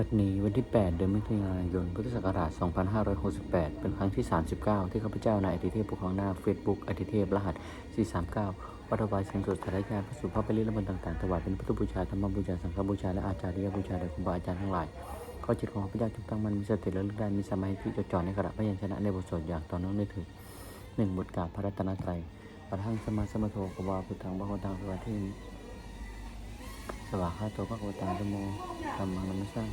บัดนี้วันที่ 8 เดือนมิถุนายน พุทธศักราช 2568 เป็นครั้งที่ 39 ที่ข้าพเจ้านายอธิเทพปกครองหน้า Facebook อธิเทพรหัส 439 วัตถวายเสียงสดสารยานพระสุภาพปริละมนต่างๆถวายเป็นพุทธบูชาธรรมบูชา สังฆบูชา และอาจาริยบูชาแด่ครูบาอาจารย์ทั้งหลายข้อจิตของข้าพเจ้าจงตั้งมันมีสติและลึกได้มีสมาธิจดจ่อในขณะพยัญชนะในบทสวดอย่างต่อเนื่องได้ถึงหนึ่งบทกาพระรัตนตรัยปะทังสมาสมโทกวาพุทธังบะโหตังสวัสดี สวากขาโตพระโคตังธโมธรรมังนัมสสัง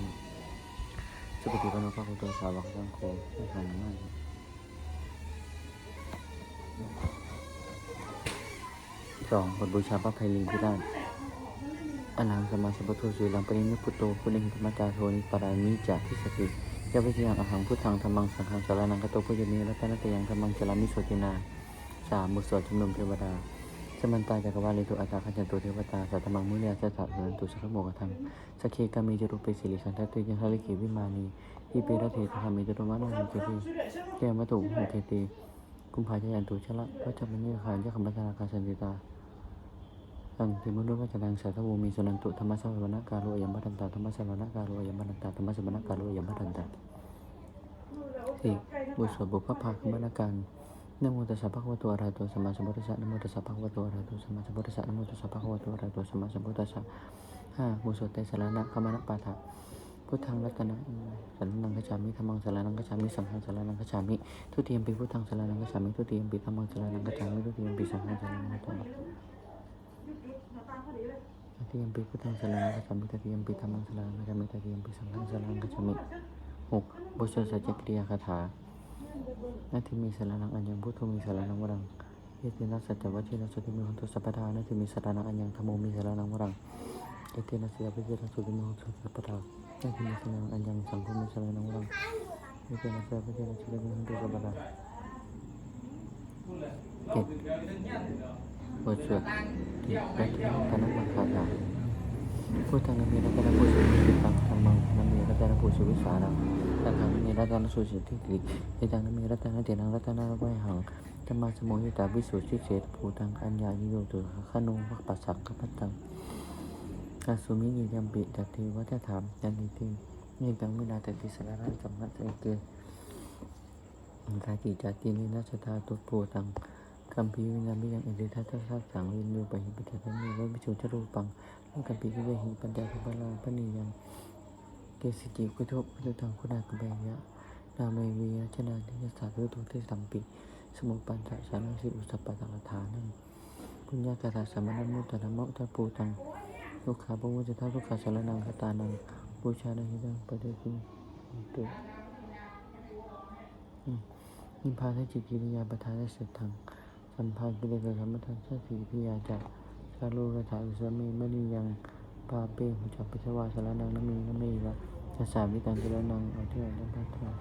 สุปฏิปันโนภะคะวะโตสาวกสังโฆไม่ทำมากสองบทบูชาพระไพลิงพิราชอนังสมมาสัพพะโทสุลังปรินิพุโตคุณเองธรรมจาโทนิปารามิจาทิสติยะวิทยังอหังพุทธังธรรมังสังฆังสารนังกตโตพุทธเมรัตนตยังธรรมังจลามิโสตินาสามบุตรสวดชุมนุมเทวดา สมันตาจักรวาลิตุอัตตาขันจันตุเทวตาสัตมังมุเนียสัตตะสันตุสัพพโมกทังสกเคกามีจรุปเปสิริขันธตุยังทะลิขิวิมานีอิเปรเทธรรมิจตุมานุหิเจติเกมัตุหุเทติกุมภาจยันตุชละพระจัมมิขานยะคัมปัตนาคาสันติตาสังติมุนุวัจนังสัตวูมีสนันตุธรรมะสวนาการโลยัมพันตาธรรมะสวนาการโลยัมพันตาธรรมะสวนาการโลยัมพันตาสี่บุตรสวดบุพภาคมนาการ นะโมตัสสะภะคะวะโตอะระหะโตสัมมาสัมพุทธัสสะนะโมตัสสะภะคะวะโตอะระหะโตสัมมาสัมพุทธัสสะนะโมตัสสะภะคะวะโตอะระหะโตสัมมาสัมพุทธัสสะห้าบุสวดไตรสรณะขมานะปาฐะพุทธังรัตนังสรนังกัจฉามิธรรมังสารนังกัจฉามิสังฆังสารนังกัจฉามิทุติยมปีพุทธังสารนังกัจฉามิทุติยมปีธรรมังสารนังกัจฉามิทุติยมปีสังฆังสารนังกัจฉามิทุติยมปีพุทธังสารนังกัจฉามิทุติยมปีธรรมังสารนังกัจฉามิทุติยมปีสังฆังสารนังกัจฉามิหกบทสวดสัจจกิริยาคาถา นาทิมีสารนังอัญญังพุทโธมีสารนังวรังเยตินัสสัจจวัชชินัสสุติมีหุนตุสัพพทานาทิมีสารนังอัญญังธรรมโมมีสารนังวรังเยตินัสยาปิเจนัสสุติมีหุนตุสัพพทานาทิมีสารนังอัญญังสังฆมีสารนังวรังเยตินัสยาปิเจนัสสุติมีหุนตุสัพพทาเจ็ดบทสวดติรัตนตนมังคาถาพุทธังนามีรัตนปุสุวิตังธรรมังนามีรัตนปุสุวิสารัง ตถามิรัตนสุสิทธิติเอตังมีรัตนเตนังรัตนะไวหังธรรมาสมุหิตาวิสุทธิเศษภูตังอัญญาญิโยตุขะนุวัคปัสสังขพัตตังอาสุมินิยัมปิตัตติวัฏถามยันติตินิตังมินาตติสารนังสัมมัตเอเกตาติจตินินัสตาตุปูตังกัมพีวินามิยังอิริทัตสัสังวินโยปหิปิทัตตนิวัวิชุจรูปังและกัมพีวิเวหิปัญญาภพลาปนิยัง เกสิจิกุทบพุทธังคุณากเบยะนาเมวียชนะทิยสาธุทุติสัมปิ สมุปันจะสานังสิอุสปะตังฐานังปุญญาคาถาสมณมุตตะธรรมะตะปูตังลูกขาปุมุจทาลูกขาสารนังคตานังบูชาดหิดังปะเดกุตุนิพพานจิตกิริยาประธานเสถังสัมภากิเลสธรรมทังสัสีพิยาจักสาลูกถาอุสเมมณียังปาเปหุจักปิสวาสารนังนมีนเมวะ จะสาวิตังสารนังเอาเทวดาพัทรา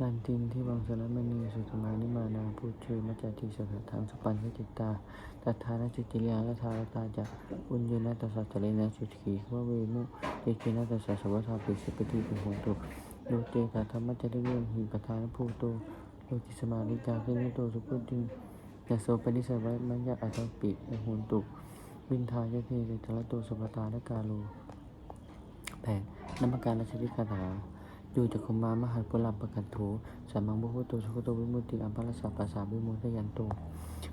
ลันตินที่วังสารมณีสุธมานิมานาพูดเชยมาจากที่สถานทางสุปันทิจิตตาตัทานจิติเลียและทารตาจะอุญญนาตสัจเจนะสุขีว่าเวมุเตกินาตสัสวัฏาปิสิปติปิโหตุโลเตตาธรรมจะได้เริยมหิปทานภูโตโลติสมานิจาคินิโตสุพุติยาโสปนิสวัยมัญญาอัตตปิโหตุ วินทายะเทเตทละโตสุปตาและกาโลแผ่นามการและชริคาถาดูจักคุมามหัสปุลัมปะกันโถสามังบุหุโตสุขโตวิมุตติอัมพลสัพปะสาวิมุตตยันโต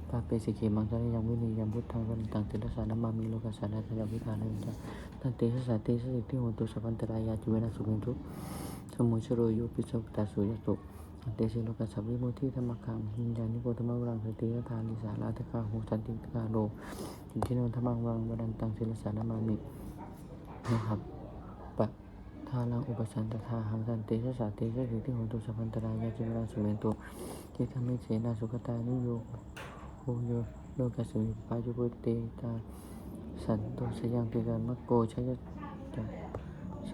ปาเปสิเขมังสะยังวินิยังพุทธังวันตังติรสานามามิโลกัสสานาทยาวิธานันตตันเตสสาเตสสิทธิโหตุสัพพันตรายาจุเวนะสุขินทุสมุชโรโยปิสุตาสุยตุ ตันเตสิโลกัสสวิมุทิธรรมคังหินญานิโกธรรมวรังสติยทานิสาลาตะคาหูสันติกาโลอินทิโนธรรมังวังวรันตังศิลสานามามินะครับปะทาลังอุปสันตทาหังสันติสสาติสสิทธิโหตุสัพันตรายาจิวราสุเมนตุทิธรรมิเสนาสุขตานิโยโหโยโลกัสมิปาจุปุตเตตาสันโตสยังติการมะโกชยจั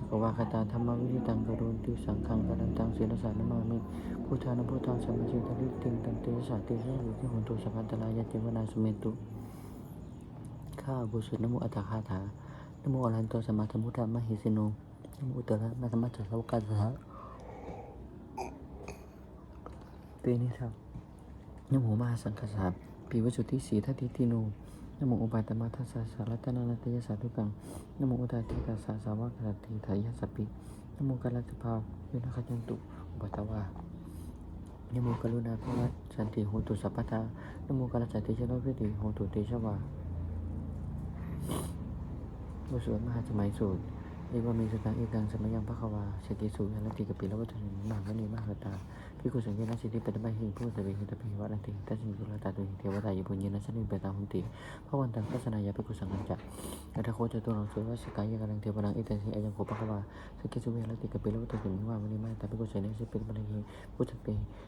กวาคตาธรรมวิธิตังกรุณติสังขังกรันตังศิลสานามามิพุทธานุพุทธังสัมมาจิตติติงตันเตสสาติสสิทธิโหตุสัพพันตรายาจิวราสุเมตุข้าบุสุนโมอัตถคาถานโมอรหันโตสัมมาสัมพุทธมหิสิโนนโมอุตตระนาธรรมจักรวกัสสะเตนิสังนโมมหาสังฆสาปีวจุติสีทัตติติโน นโมอุปาตมะทัสสะสารัตนานัตยสาธุกังนโมอุตาติตัสสะสาวกสัตติทายสัพพินโมกัลลัสภาวินาคจันตุอุปตวานโมกรุณาภวะสันติโหตุสัพพทานโมกัลลัสสติชโนพิติโหตุเตชะวาบทสวดมหาสมัยสูตรเอวามีสตังเอกังสมัยยังพระควาเสติสุยานติกปิลวัตถุนิมหานีมหาตา พิกุสังเกตสิทธิปัตตะหิผู้สเวหิตะเหิวัรันติตัสมิจุลตาตุหิเทวตายบุญญาณสันนิเปตาหุนติพระวันตังทัศนายาพิกุสังกัญจะอัตโคจตุนังสุวัสกายกาลังเทวนังอิตันสิอายังโคปะควาสกิสุเวรติกปิลวัตถุนิวามณีมาตาพิกุสังเนสิปิปันหิพุทธเป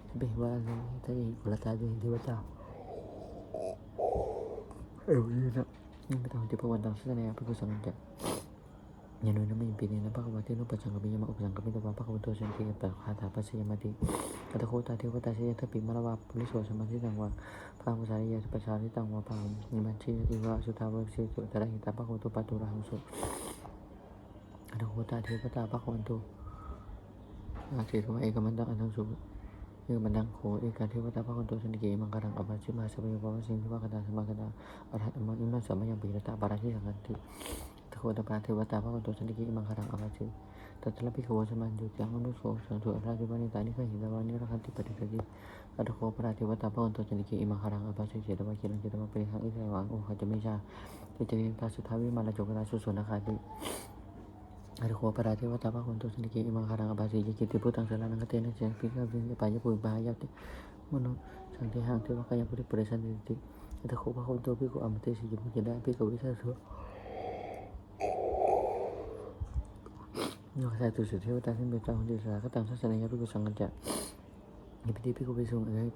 สิเปวะลิตายกุลตาตุหิเทวตาเอวยืนนะนี่เป็นทางที่พระวันตังทัศนายาพิกุสังกัญจะ ยานุนามิปิเนนะภะคะวะเทโนปัจจังกปิยมะอุปสังกปิตวะภะคะวะโตสันติปัคาถาปัสสยมติอัตโคตาเทวตาเสยทัปิมะละวะปุริโสสมาธิตังวะภามุสาริยะปัสสาริตังวะภามิมันชีติวะสุทาวะเสตุตระหิตาภะคะวะโตปัตุระหังสุอัตโคตาเทวตาภะคะวันโตอาเทวะเอกมันตังอันทังสุเือมันตังโคเอกาเทวตาภะคะวันโตสันติเกมังคารังอภัชิมาสเปยวะสิงห์วะกตาสมากตาอรหัตมะอิมัสสมัยยังปิรตาปาราชิสังกันติ ตะโคตปาเทวตาพระวันโตสันติกิมังคารังอภัชิตัตละพิขวสมันจุจังอนุโสสังสุราธิวานิตานิขหิตวานิรักขันติปฏิสติอัตโคปราเทวตาพระวั นโตสันติกิมังคารังอภัชิเจตวะกิรังเจตวะปริหังอิสระวังโอขจเมชาเจเจริญตาสุทาวิมาลจกราสุสุนาคาติอัตโคปราเทวตาพระภิกิมังคารังอภัชิยกิติพุทธังสารังกเตนะเจปิกาวิญญาปายปุบายติมโนสังเทหังเทวะกายปุริปุริสันติอัตโคพระวันโตอมเตสิจิมุจิได้ภิกขุวิสัสสุยายตุสุเทวตาขึ้นไปเจ้าคนดีสาก็ต่างศาสนาพิกุสังกัญจะยิพิธีพิกุไปสูงเอ้ย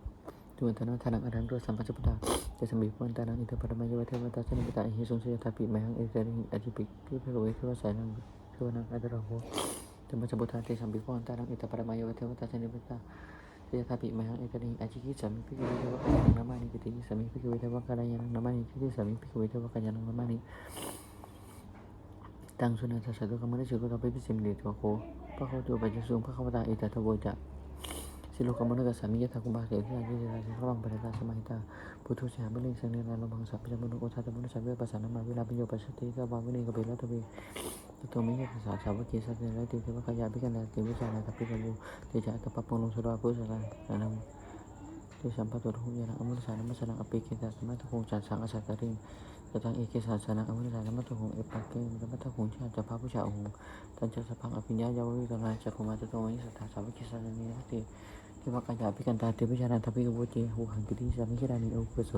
จุนตนาทานังอรันตัวสัมปัจจุปตาจะสมีพวันตานังอินทปรมายเทวตาสนิปตาอิหิสงสยตาปิแมหังเอเตริอธิปิกพิพิกเวเทวสายนังเทวนังอัตระโหธรรมจับุตาเตสัมปิพวันตานังอินทปรมายเทวตาสนิปตาเยตาปิแมหังเอเตริอธิกิสามิพิกเวเทวกัญญังนามานิกิติสามิพิกเวเทวกัญญังนามานิกิติสามิพิกเวเทวกัญญังนามานิ ตังสุนันทสัตว์กรรมนิสุกตาปิปิสิมเดตัวโคพระเขาตัวปัจจุสุงพระเขาตาอิตาทโวจะสิโลกรรมนุกัสสามิยะทักุบาเสที่อายุเจตาสิพระบังปะตาสมัยตาพุทธุเสียมิลิสังเนรานบังสัพพิจมนุโอชาตมนุสัพเพปัสสานามาวิลาปิโยปัสสติกบาวินิกเบลตเวตัวมิยะภาษาสาวกิสัตเนรติเทวขยาภิกันนาติวิจานาทัพพิกบูเตจาตปะปงลงสุราพุทธานานังเตสัมปะตุหุยานะอมุสานัมสนังอปิกิตาสมัตคงจันสังอสัตตริง แต่ทางเอกสารสนะอเมริกาและมัตถุงเอปาเกมและมัตถุงชาติพระผู้ชาองค์ตันจะสพังอภิญญาเยาววิตนาจักรมาตโตมิสัทธาสาวิกิสารณีนัติที่ว่ากายาพิกันตาเทวิชานันทพิกบุจิหูหังกิติสามิคิรานิโอกุโส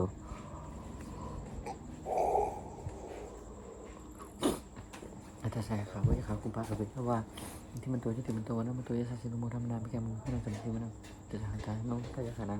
อัตสายขาววิขาวคุปะกับเบกว่าที่มันตัวที่ติมันตัวนะมันตัวยาสาสินุโมธรรมนาพิการมุขนันสมิติมันจะหาการน้องพยาขานัน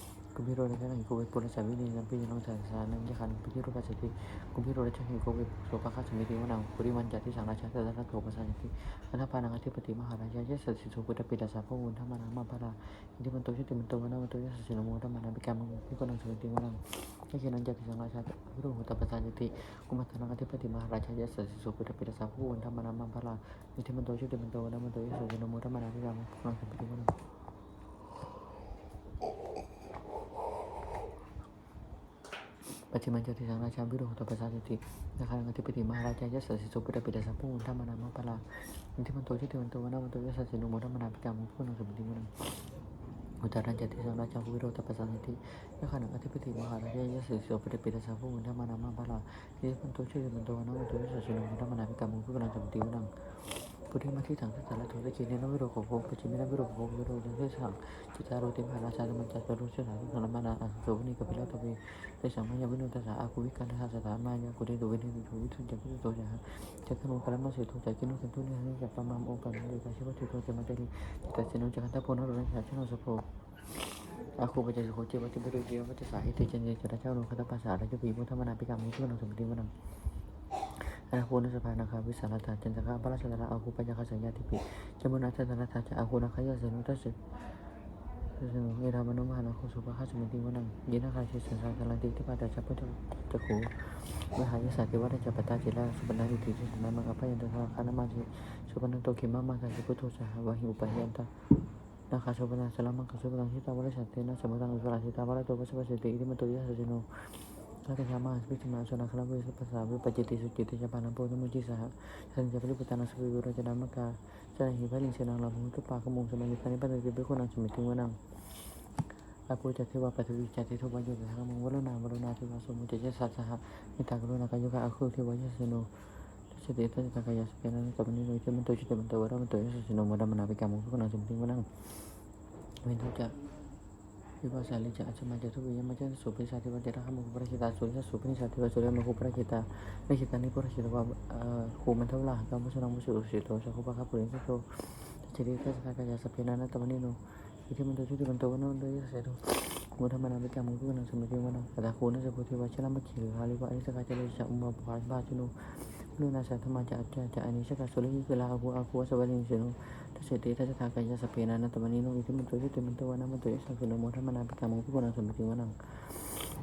กุมพิโรและเจ้าหญิงโกเวปุรสาวินีนัมปีน้องสารสารนังยคันพิจิโรปัที่กุมพิโรและเจ้าหญิงโกเวโสภคาสมิติวนังปุริมันจัตที่สังราชาเตระโถปัสสันติอนาพานังอธิปติมหาราชาเยสสิโสกุตปิดาสาพวุนธรรมานามาภาราอินทิมันโตชิติมันโตวนัามันโตยสสิโนโมธรรมานามิกามังพิกนังสมที่วนังยเชนันจัตที่สังราชาพิโรหุตปัสสันติกุมัตนังอธิปติมหาราชาเยสสิโสกุตปิดาสาพวุนธรรมานามาภาราอินทิมันโตชิติมันโตวนามันโตยสสิโนโมธรรมานาปิกามังพิกนังสมิติวนัง ปัจจิมันจติสังราชาวิโรหตปัสสาตินะคะนังทิปติมหาราชายสัสสิสุปิตปิดาสัพพุนธรรมนามาปะลาอินทิมันโตชิติมันโตวนามันโตยสัสสินุโมธรรมนาปิกามุพุนังสมุติมุนังอุตารันจติสังราชาวิโรหตปัสสาตินะคะนังทิปติมหาราชายสัสสิสุปิตปิดาสัพพุนธรรมนามาปะลาอินทิมันโตชิติมันโตวนามันโตยสัสสินุโมธรรมนาปิกามุพุนังสมุติมุนัง พุทธิมาที่ถังสัตว์ละทุตจิเนนวิโรโกโภปจิเมนวิโรโกโภวิโรจันเทสังจิตารุติภาราชาธรรมจัตตรุเสนาธรรมานาอันโสนิกปิลาตเวเตสังมายาวินุตสาอาคุวิกันทหสถามายากุเดโดเวนิทุวิทุจักขุโตจะจักขโนกรมเสิโตจักกินุสันตุนิหันจักปะมามโอปันเดกาชิวติโตจะมาเตลิจิตเสนุจักขันตะโพนโรนัชาชนสุโพอาคูปัจจโคเจวัติบริเจียวัติสาหิเตจันเจจระเจ้าโลคัตปัสสาราจปีพุธมนาปิกามุทุนังสมุติวนัง อาโคนสภานาคาวิสารตาจันทคาพระราชดาราอาคูปัญญาคสัญญาติปิจมุนาทัตนาตาจะอาคูนาคายาเสนุทัสสิสนุเอรามนุมานาโคสุภาคสมุติวนังยินาคาเชสันสาการันติทิปาตาจัพพุทธจักขูมหายสาติวัฏจัปตาจิลาสุปนาติติสนามังคพยันตาคานามาจิสุปนันโตขิมามาคาสิพุทโธสหวะหิอุปยันตานาคาสุปนาสลามังคสุปนังชิตาวรชันเตนะสมุทังอุปราชิตาวรโตปัสสะปัสสติอิติมตุยะสจิโน ถ้าจะมาสปิจิมาสนาคราวิสุภาษาวิปจิติสุจิติจปานัมโพธมุจิสหสันจะปริปตานัสวิวรจนามกาสนาหิพลิงเสนังลามุตุปากมุงสมัยปานิปัตติเบคุนังสมิติวนังอาภูจัตเทวาปัตวิจัตติทุวันโยกะหังมังวรนาวรนาทิวาสมุจเจสัสสหมิตากรุณากายุกะอาคุเทวายสโนสติตัสตะกายสเปนันตบันิโนจิมันโตจิตมันโตวรมันโตยสสิโมดามนาภิกามุคุนังสมิติวนังเวนทุจ శివశాలిచ అచమ చతుర్వియమచ సుభిషాతి వజరహముపరహిత సూర్య సుభిషాతి వజరహముపరహిత రహిత నిపురహిత హోమంధవలాహకాముసనము సుషితోషహుపహపురింశో చరితసకాయ సఫేనాన తమనిను ఇది మందు చూసి మంతవన ఉండేసేరు కుమధమన వికము కున సమితివన కథ కోన సభూతి వచనమ కిలాలి వారి సకాయ చలేష ఉమ భాష భాషను นูนาสันธมาจะจะจะอันนี้ชกาสุริยิกุลาอาภูอาภูสวัสดินิสนทัศเตทัศทากายสเปนานัตมณีโนอิทิมันตุยติมันตุวานามันตุยสังคุนโมธรรมนาปิกามุพิโกนาสมิติวนัง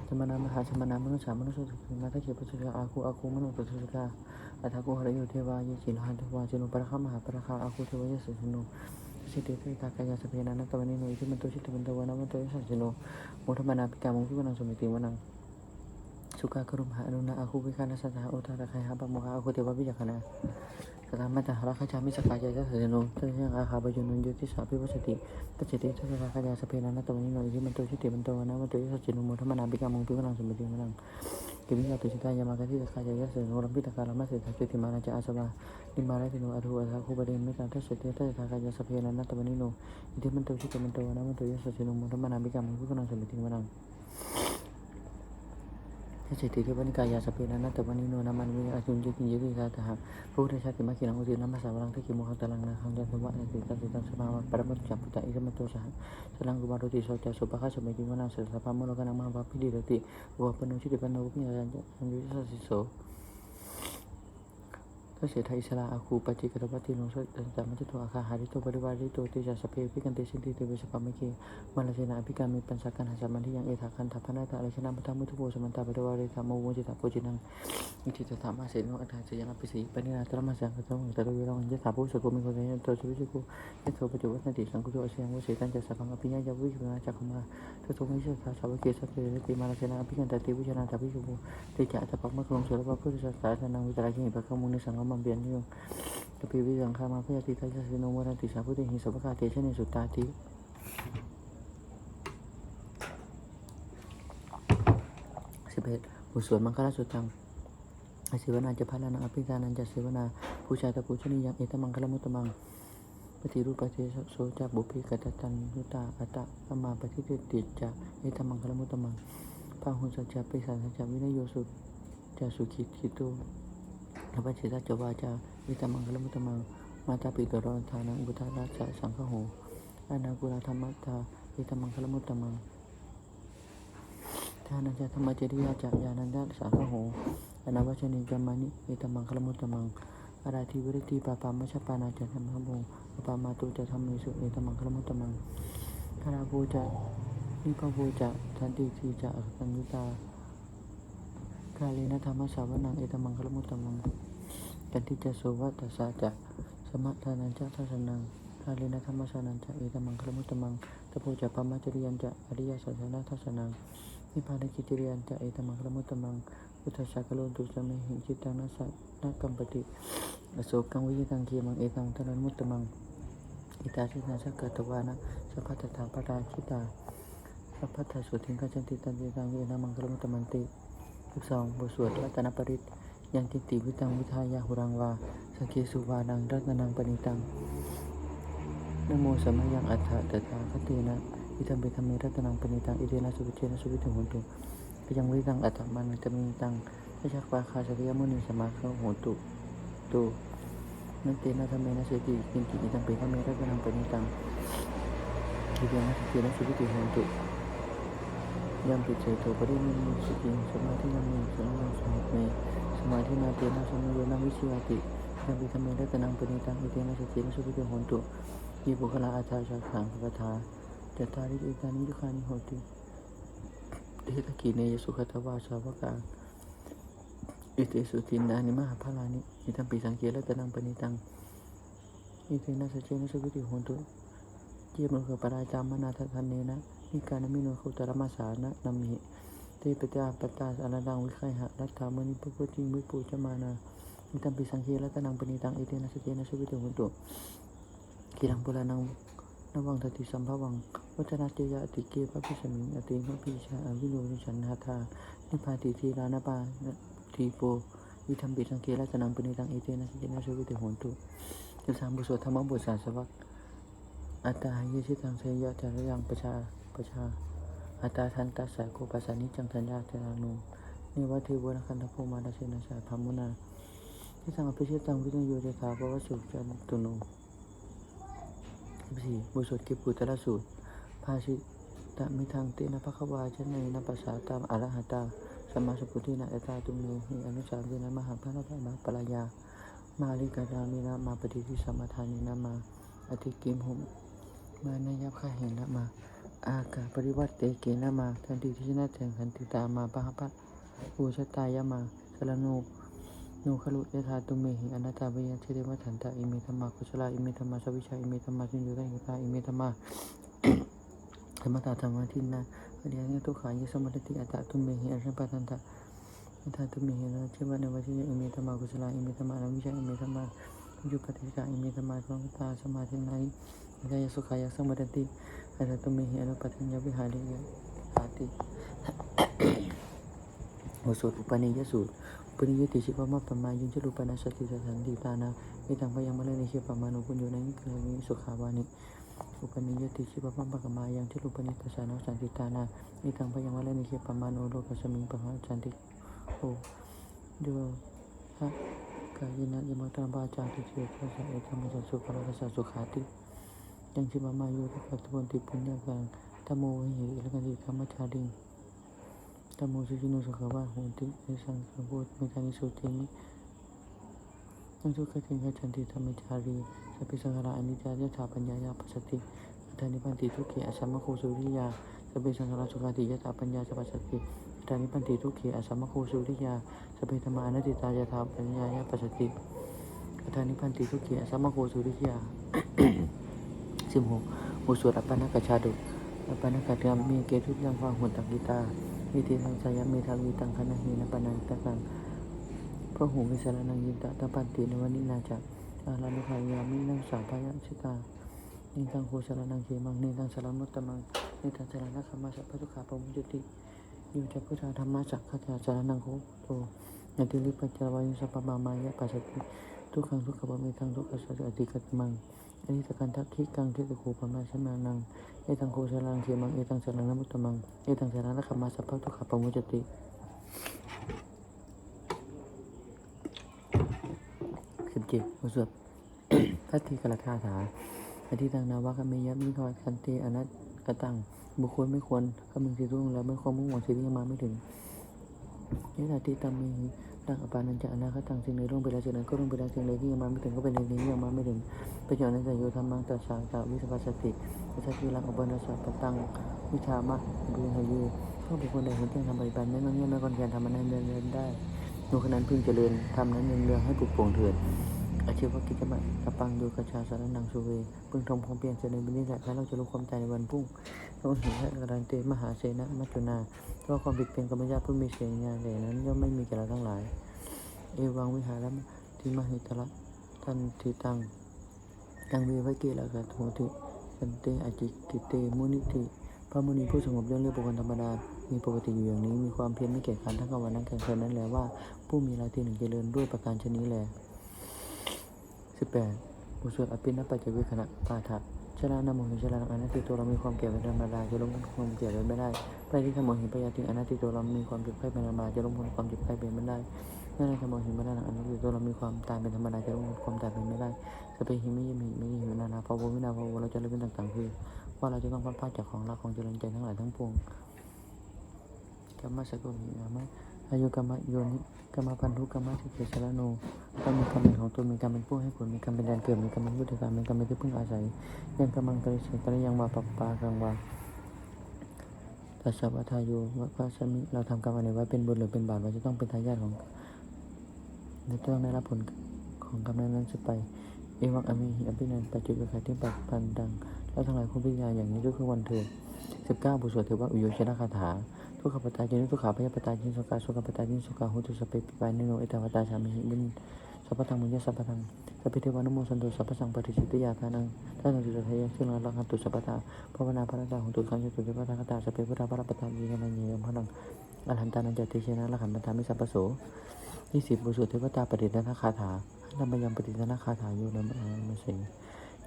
ธรรมนามหาชมนามนุษย์สามนุษย์สุขินาทเขปสุชาอาคูอาคูมนุปสุชาอัตถกุหริยุเทวายิจินหันทวาจิโนปะระคามหาปะระคาอาคูเทวายสุชนุสิทธิทิฏฐากายสเปนานัตมณีโนอิทิมันตุยติมันตุวานามันตุยสังคุนโมธรรมนาปิกามุพิโกนาสมิติวนัง สุขากรุมหาอนุนาอาคุวิคานาสตาโอตาตะไคหาปะโมหะอาคุเทวะวิจักนาสถานมัตตาราคะชามิสกายใจก็เสนมเตยงอาคาบยุนนยุติสาพิวสติตจิติทัศนาคายาสเพนันตวนิโนยิมันโตชิติมันโตนะมันโตยิสจินุโมทมนาบิกามุงพิวนังสมบิมนังกิมิยาตุจิตายามากาทิสกายายะเสนรัมพิตการามะเสทธัจิติมานาจาอาสวานิมาราติโนอัตุอาตาคุปะเดนมิตาทัศเติทัศกายาสเพนานะตวนิโนยิมันโตชิติมันโตนะมันโตยิสจินุโมทมนาบิกามุงพิวังสมบิมัง त्यसैतिर पनि काया सपेन त पनि नोनामान पनि अजुन्जे किन्जेको इकातः Pura sa tima kilang utin naman sa walang tiki mukhang talang na hanggang tuwa na tita titang sa mga magparamot siya puta isa matusahan. Salang gumaruti sa tiya subaka sa may dimanan sa sa pamunugan ng mga papi dilati. Uwapan ng si Dipan na huwag niya. ตัวอาคาหาริโตบริวาริโตติจาสเพพิกันเตสินติเตวิสปามิเคมันลเสนาภิกามิปัญสกันหาสมันที่ยังเอถาคันทัพนาตาอเลชนะพุทธมุทุโพสมันตาบริวาริธรรมโมจิตาโพจินังอิทิตถามาเสนอัตถาเสยังอภิสิปนินาตระมาสังกตงตระวิรังยะถาภูสกุมิโคเนตัวสุวิจิกุยะโทปจุวัตติสังกุโจเสียงวเสตันจะสัพพังอภิญญาวิจุนาจักขมาตโตมิสสาสาวเกสัพเพติมาลเสนาภิกันตติวิชนาตาภิสุโภติจะตตะปัมมะคงสุรภพุทธศาสนาวิจาระกิปะขมุนิสังฆมัมเบียนนิยง tapi vì rằng khai mà bây giờ thì thấy sẽ nông ra thì sao có thể hình số các thế cho nên số ta thì สิบเอ็ดบุษวนมังคลสุตังอาศิวนาจะพัฒนาอภิธานันจะศิวนาผู้ชายตะปูชนียังเอตมังคลมุตมังปฏิรูปปฏิโสจากบุพิกัตตันยุตาอัตตะมาปฏิเดติจะเอตมังคลมุตมังพาหุสัจจะปิสันสัจจะวินโยสุจะสุขิตคิโต นัพเชตาจวาจาวิตมังคลมุตมัง มาตาปิตรอนทานังอุทาราชสังฆโหอานากุลาธรรมตาวิตมังคลมุตมังทานัจะธรรมเจริยาจากยานันดาสังฆโหอนาวัชนิจมานิวิตมังคลมุตมังอาราธิวริติปาปามชปานาจะธรรมโมปามาตุจะธรรมมิสุวิตมังคลมุตมังคาราภูจะนิโกพูจะทันติทีจะอักตัตา เลนะธรรมสาวนังเอตมังคลมุตตมังกันทิจะโสวัตสาจะสมะทานันจะทัสนังกาเลนะธรรมสานันจะเอตมังคลมุตตมังตะโพจะปมาจริยันจะอริยสัจนะทัสนังนิพพานกิจริยันจะเอตมังคลมุตตมังพุทธสักโลตุสเมหิจิตังนัสสะนักกัมปติอโศกังวิตังเกียมังเอตังทนันมุตตมังอิตาสินาสักกตวานะสัพพะตถาปราชิตาสัพพะทสุทิงกัจจันติตันติตังเอตมังคลมุตตมันติ สิบสองบทสวดรัตนปริตยังติติวิตังวิทายาหุรังวาสเกสุวานังรัตนังปณิตังนโมสมัยยังอัฏฐตถาคตินะอิทัมเบธรรมเมรัตนังปณิตังอิเดนะสุวิเชนะสุวิถุหุนตุพยังวิตังอัฏฐมันตมิตังพระชักปาคาสริยมุนีสมาเข้าหุนตุตุนันเตนะธรรมเมนะเสติกินจิอิทัมเบธรรมเมรัตนังปณิตังอิเดนะสุวิเชนะสุวิถุหุนตุ ยามปิเจโตปริมิมุสุกิงสมาธินามิสมาสมุเมสมาธินาเตนะสมุโยนาวิชยาตินาวิธรรมเรตนังปณิตังอิเตนะสจินสุขิโหนตุยีบุคลาอาชาชาขังพระทาจตาริเอกานิทุกขานิโหติเทตกีเนยสุขตวาสาวกาอิเตสุตินานิมหาภาลานิอิตัมปิสังเกเรตนังปณิตังอิเตนะสจินะสุขิโหนตุเจียมันคือปราจามนาททันเนนะ นิการมิโนคุตระมาสานะนามิเทปตาปตาอนันตังวิไคหะรัตถามณิปุปติงวิปูจมานาอิตัมปิสังเขรัตนังปณิตังเอเตนะสเจนะสุวิโตหุนตุกิรังปุรานังนวังทติสัมภวังวัจนะเจยะติเกปะพิสมิงอติมะพิชาอวิโรนิชันหาธานิพาติทีลานาปาทีโปวิธรรมปิสังเขรัตนังปณิตังเอเตนะสเจนะสุวิโตหุนตุจุสามบุสวดธรรมบุษารสวักอัตตาเยชิตังเสยยะจารยังประชา ประชา อัตาทันตัสสะโกปัสสานิจังทัญญาเจรานุเนวะเทวะคันธโพมาดาเชนะสาพามุนาที่สังอภิเชตังวิญโยเดคาปวสุจันตุโนสี่บุสุกิปุตระสูตรภาชิตะมิทางเตนะภควาชนในนะปัสสาตามอรหัตตาสมาสปุตินะเอตาตุเมหิอนุสามเจนะมหาพระราชมาปรายา มาลิกาดามินะมาปฏิทิสมทานินะมา อธิกิมหุมมานายาขะเหนะมา อากาปริวัติเตเกนะมาทันติที่ชนะแทงขันติตามาปะหะปะปูชตายะมาสรนุโนขลุยธาตุเมหิอนัตตาเวยเทเดมัทันตาอิเมธรรมากุศลาอิเมธรรมาสวิชาอิเมธรรมาสินยุตังยตาอิเมธรรมาธรรมตาธรรมทินนาอเดียนตุขายิสมัติอัตตตุเมหิอริปตันตะอัตตตุเมหินะเชวะนวชิอิเมธรรมากุศลาอิเมธรรมาอวิชาอิเมธรรมายุปติกาอิเมธรรมาสังตาสมาธินายยายสุขายสมัติ ตเมหิอนุปัฏญวิหาริยาติโอสุตอุปนิยสูตรอุปนิยติชิปมาปมายุญชลุปนัสสติสสันติตานาเอตังพยั ยังชิมามายังชลุปนิตัสสานาสันติตานาเอตังพยังมะเลนิชิปมานุโลกัสมิงปะหะสันติโอโยฮะกายนะยมตาบามมัสสุขะรัสสะสุขายุทธปัตตุนติปุญญากังตโมวิหิอิลกันติธรรมชาดิงตโมสุจิโนสุขวาโหติเอสังสมบูรณ์เมตานิสุติมิยังทุกขติงขันติธรรมชารีสัพพิสังขารอนิจจายถาปัญญายาปัสสติอัตานิปันติทุกเขอสัมมโคสุริยาสัพพิสังขารสุขาติยถาปัญญาสัพพสติอัตานิปันติทุกเขอสัมมโคสุริยาสัพพิธรรมานัติตายถาปัญญายาปัสสติอัตานิปันติทุกเขอสัมมโคสุริยา สิบหกอุสวดอปปนกชาดุอปปนกกรรมมีเกตุยังฟังหุนตังกิตามีเทสังสายมีทาวีตังคณะหีนปนันตะกังพระหูมิสารนังยินตะตะปันตินวันินาจักอาลานุภายามินังสาพายะชิตานิตังโคสารนังเขมังนิตังสารมุตตมังนิตังสารนักขมาสัพพทุขาปมุจติอยู่จักพุทธธรรมะจักขตาสารนังโคโตยติลิปัจจาวายุสัพพมามายะปัสสติทุกขังทุกขบะเมตังทุกขสัจอติกัตมัง อนิตกันทักขิกังทิตโคปมาชนานัง เอตังโคชลังเขมัง เอตังสารังนมุตตมัง เอตังสารังนัคมาสัพพะทุกขปมุจติ สิบเจ็ดอุสวดทัตติกละคาถาอธิตังนาวะกเมยะมิคอยคันเตอนัตกตัง บุคคลไม่ควรคำนึงสิรุ่งแล้วไม่ควรมุ่งหวังสิ่งที่ยังมาไม่ถึงยะถาติตัมเมหิ ดังอปานันจะอนาคตังสิ่งใดร่วงไปแล้วสิ่งนั้นก็ร่วงไปแล้วสิ่งใดที่ยังมาไม่ถึงก็เป็นในนี้ยังมาไม่ถึงประโยชน์นั้นจะโยธรรมังตัสสะตาวิสภัสติปัสสติลังอุปนัสสะปตังวิชามะบุญหายูถ้าบุคคลใดเห็นแจ้งทำปฏิบัติไม่งอนเงียบไม่ก่อนแกนทำมันนั้นเดินเดินได้โนขนั้นพึงเจริญทำนั้นเนืองเรืองให้ปลุกโป่งเถิด อาชีวกิจบัตระปังโยกชาสารนังสุเวพึงทำความเปลี่ยนเสนอบินิสัยและเราจะรู้ความตายในวันพุ่งเราเห็นพระกรันเตมหาเสนะมัจจุนาเพราะความผิดเป็นกรรมญาผู้มีเสียงงานแต่นั้นย่อมไม่มีแก่เราทั้งหลาย เอวังวิหารทิมหิตละทันทิตังตังเววะเกละกะโทติสันเตอจิกิเตมุนิติพระมุนีผู้สงบเรื่องเรียกบุคคลธรรมดา มีปกติอยู่อย่างนี้ มีความเพียรไม่เกียจคร้านทั้งกลางวันทั้งกลางคืนนั้นแหละว่า ผู้มีรายที่หนึ่งเจริญด้วยประการชนี้แหละ สิบแปดบุสวดอภินัปัจจวิขณะปาฐะชนะนโมหิชนะอนัตติตัวเรามีความเกลียวเป็นธรรมดาจะล้มพ้นความเกลียวเป็นไม่ได้ไปที่ธรรมหิปยาติอนัตติตัวเรามีความเจ็บไข้เป็นธรรมดาจะล้มพ้นความเจ็บไข้เป็นไม่ได้เมื่อในธรรมหิมะนาอนัตติตัวเรามีความตายเป็นธรรมดาจะล้มพ้นความตายเป็นไม่ได้สเปหิไมิยมิไม่ยิหินานาภาววินาภาวเราจะเล่นต่างๆคือ ว่าเราจะต้องพัดพลาดจากของรักของเจริญใจทั้งหลายทั้งปวงกรรมสักกุลหิยามะ อายุกรรมโยนิกรรมพันธุกรรมสิเกสารโนก็มีกรรมเป็นของตนมีกรรมเป็นผู้ให้ผลมีกรรมเป็นแดนเกิดมีกรรมเป็นยุทธการมีกรรมเป็นที่พึ่งอาศัยยังกำลังกริเชกริยังวาปปปากังวาตัสสะวะทายโยวะพระสมิเราทำกรรมอะไรไว้เป็นบุญหรือเป็นบาปเราจะต้องเป็นทายาทของเราจะต้องได้รับผลของกรรมนั้นๆสืบไป เอวังอเมหิอภินันปัจจุบันที่ปัจพันดังแล้วทั้งหลายผู้พิจารณาอย่างนี้ด้วยคือวันเถิดสิบเก้าบุษวดถือว่าอุโยชนะคาถา ทุกขปตาจินทุกขาพยาปตาจินสุขาสุขปตาจินสุขาหุตุสเปปิปายนิโนเอตาวตาชามิหิบุญสัพพทังมุญญสัพพทังสัพพิเทวานุโมสันตุสัพพสังปริสิทธิยาทานังท่านสุตเทยซึ่งเราลังคันตุสัพพทาภาวนาพระตาหุตุคันตุสัพพทาคตาสเปพุทธาพระปตายีนันเยมพนังอรหันตานันจติเชนะละขันตันทามิสัพพโสยี่สิบบุษเทวตาปฏิทนาคาถาธรรมยังปฏิทนาคาถาอยู่ในมหาเสง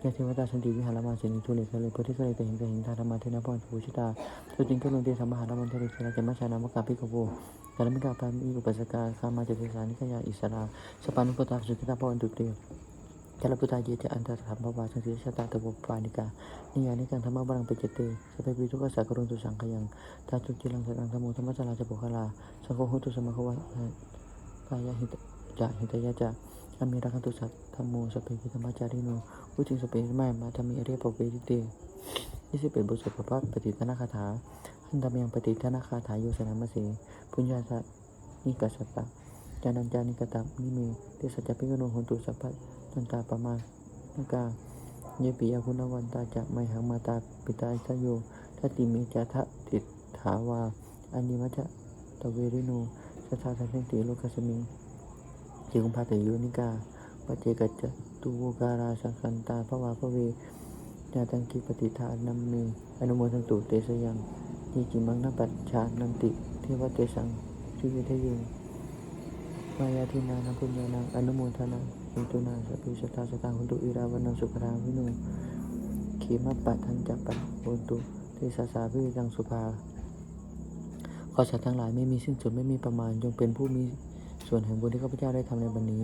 ยาเทวดาสันติวิหารมาเสนิทุเลทะเลพุทธิสเลตหิงกหิงทาธรรมาเทนะพรภูชิตาสุติงกลุนเตสัมมหาราวันเทริเชนะจมัชานามกาภิกโวกาลมิกาปามิอุปสกาคามาเจติสานิกยาอิสราสปานุปตาสุขิตาพรตุเตียจารพุทธาเยเตอันตรธรรมวาสังสิชาตาตะวปานิกา นิยานิกังธรรมบารังเปเจเตสเปปิทุกขสักกรุนตุสังขยังตาจุจิลังสังธรรมุธรรมจาราจะปุคลาสังโฆหุตุสมะควะกายหิตจะหิตยะจะ อามิรักันตุสัตธรรมโมสเพกิธรรมจาริโนวุจิงสพเพไม่มาธรรมีอริยปเวทิเตยี่สิบเป็นบทสวดพระปฏิทนาคาถาหันธรรมยังปฏิทนาคาถาโยสนามเสปุญญาสะนิกัสสตะจานันจานิกตัมนิเมเตสัจจปิกโนหนตุสัพพะตันตาปมาณกาเยปิยาคุณวันตาจะไมหังมาตาปิตาชโยทัตติเมจะทะติถาวาอันนิมัจจะตเวริโนสัทธาสันติโลกัสมิง จิกุมภาตโยนิกาปเจกัจตุโวการาสังคันตาภวาภเวญาตังกิปฏิทานัมเมอนุโมทันตุเตสยังยิจิมังนปัจฉานันติ เทวเตสังทิวิทยุมายาทินานัพุญญานังอนุโมทนาอิตุนาสัพพิสตาสตาหุนตุอิราวันังสุขราวินุเขมปัทันจัปปันหุนตุเทสาสาวิจังสุภาขอสัตว์ทั้งหลายไม่มีสิ้นสุดไม่มีประมาณจงเป็นผู้มี ส่วนแห่งบุญที่ข้าพเจ้าได้ทำในวันนี้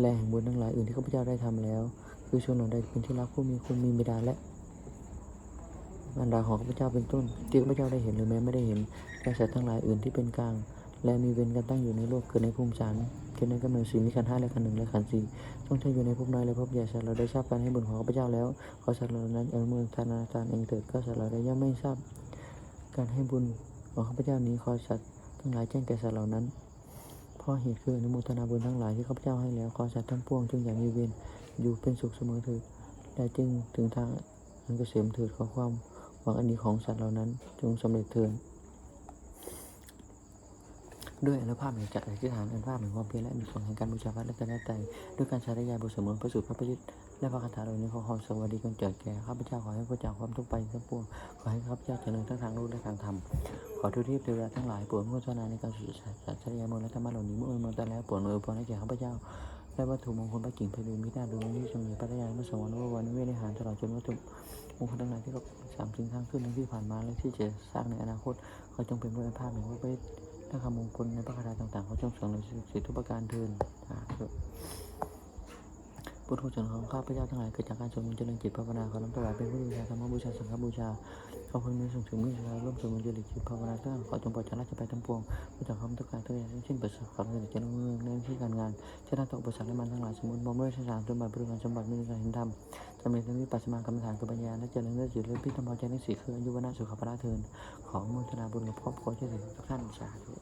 และแห่งบุญทั้งหลายอื่นที่ข้าพเจ้าได้ทำแล้ว คือชนหนใดเป็นที่รักผู้มีคุณมีบิดาและมารดาของข้าพเจ้าเป็นต้นที่ข้าพเจ้าได้เห็นหรือแม้ไม่ได้เห็นและสัตว์ทั้งหลายอื่นที่เป็นกลาง และมีเวรกันตั้งอยู่ในโลกเกิดในภูมิสารเกิดในกำเนิดสีมีขันห้าและขันหนึ่งและขันสี่ต้องใช้อยู่ในภพน้อยและภพใหญ่สัตว์เราได้ทราบการให้บุญของข้าพเจ้าแล้วขอสัตว์เหล่านั้นอนุโมทนาทานเองเถิดก็สัตว์เหล่าใดย่อมไม่ทราบ การให้บุญของข้าพเจ้านี้ขอสัตว์ทั้งหลายแจ้งแก่สัตว์เหล่านั้น ข้อเหตุคืออนุโมทนาบุญทั้งหลายที่ข้าพเจ้าให้แล้วขอสัตว์ทั้งปวงจงอย่ามีเวรอยู่เป็นสุขเสมอเถิดและจึงถึงทางอันเกษมเถิดขอความหวังอันดีของสัตว์เหล่านั้น จงสำเร็จเถิดด้วยอนุภาพแห่งจักรอธิษฐานอนุภาพแห่งความเพียรและมีผลแห่งการบูชาพระรัตนตรัยด้วยการใช้ระยะบุตรเสมอพระสุดพระประยุทธ์ และพระคาถาเหล่านี้ขอความสวัสดีกันเกิดแก่ข้าพเจ้าขอให้พระเจ้าความทุกข์ไปทั้งปวงขอให้ข้าพเจ้าเจริญทั้งทางโลกและทางธรรมขอทุกที่เทวดาทั้งหลายปรดโมทนาในการสื่อสารสัจจะยามนและธรรมะเหล่านี้เมื่อเมื่อแต่แล้วปรดอวยพรให้แก่ข้าพเจ้าและวัตถุมงคลพระกิ่งเพลินมิตรนาดูนี้จงมีปัจจัยเมื่อสวรรค์วันนิเวศในหารตลอดจนวัตถุมงคลทั้งหลายที่เราสามสิ่งทั้งขึ้นทั้งที่ผ่านมาและที่จะสร้างในอนาคตขอจงเป็นด้วยภาพแห่งพระเวทและคำมงคลในพระคาถาต่างๆขอจงส่งในสิทธิทุกประการเทินสาธุ พุทธชนของข้าพเจ้าทั้งหลายเกิดจากการสวดมนต์เจริญจิตภาวนาขอน้อมถวายเป็นพุทธบูชาธรรมบูชาสังฆบูชาขอพระมีส่งถึงมิตรร่วมสวดมนต์เจริญจิตภาวนาทั้งขอจงปล่อดจากราชภัยทั้งปวงผู้จากความต้องการทั้งอย่างเช่นปิดสบความสำเร็จเจริญเมืองในที่การงานชนะต่ออุปสรรคและมันทั้งหลายสมบูรณ์บอมด้วยชาติจนบัตรบริการสมบัติมีการเห็นธรรมจำเป็นต้งมีปัจจมากรรมฐานกับปัญญาและเจริญเลือดจิตเลือดพิธรรมใจในสี่คืออายุวนาสุขภาระเทินขออนุทนาบุญกับครอบครัวเจ้าสิทุกท่านสาธุ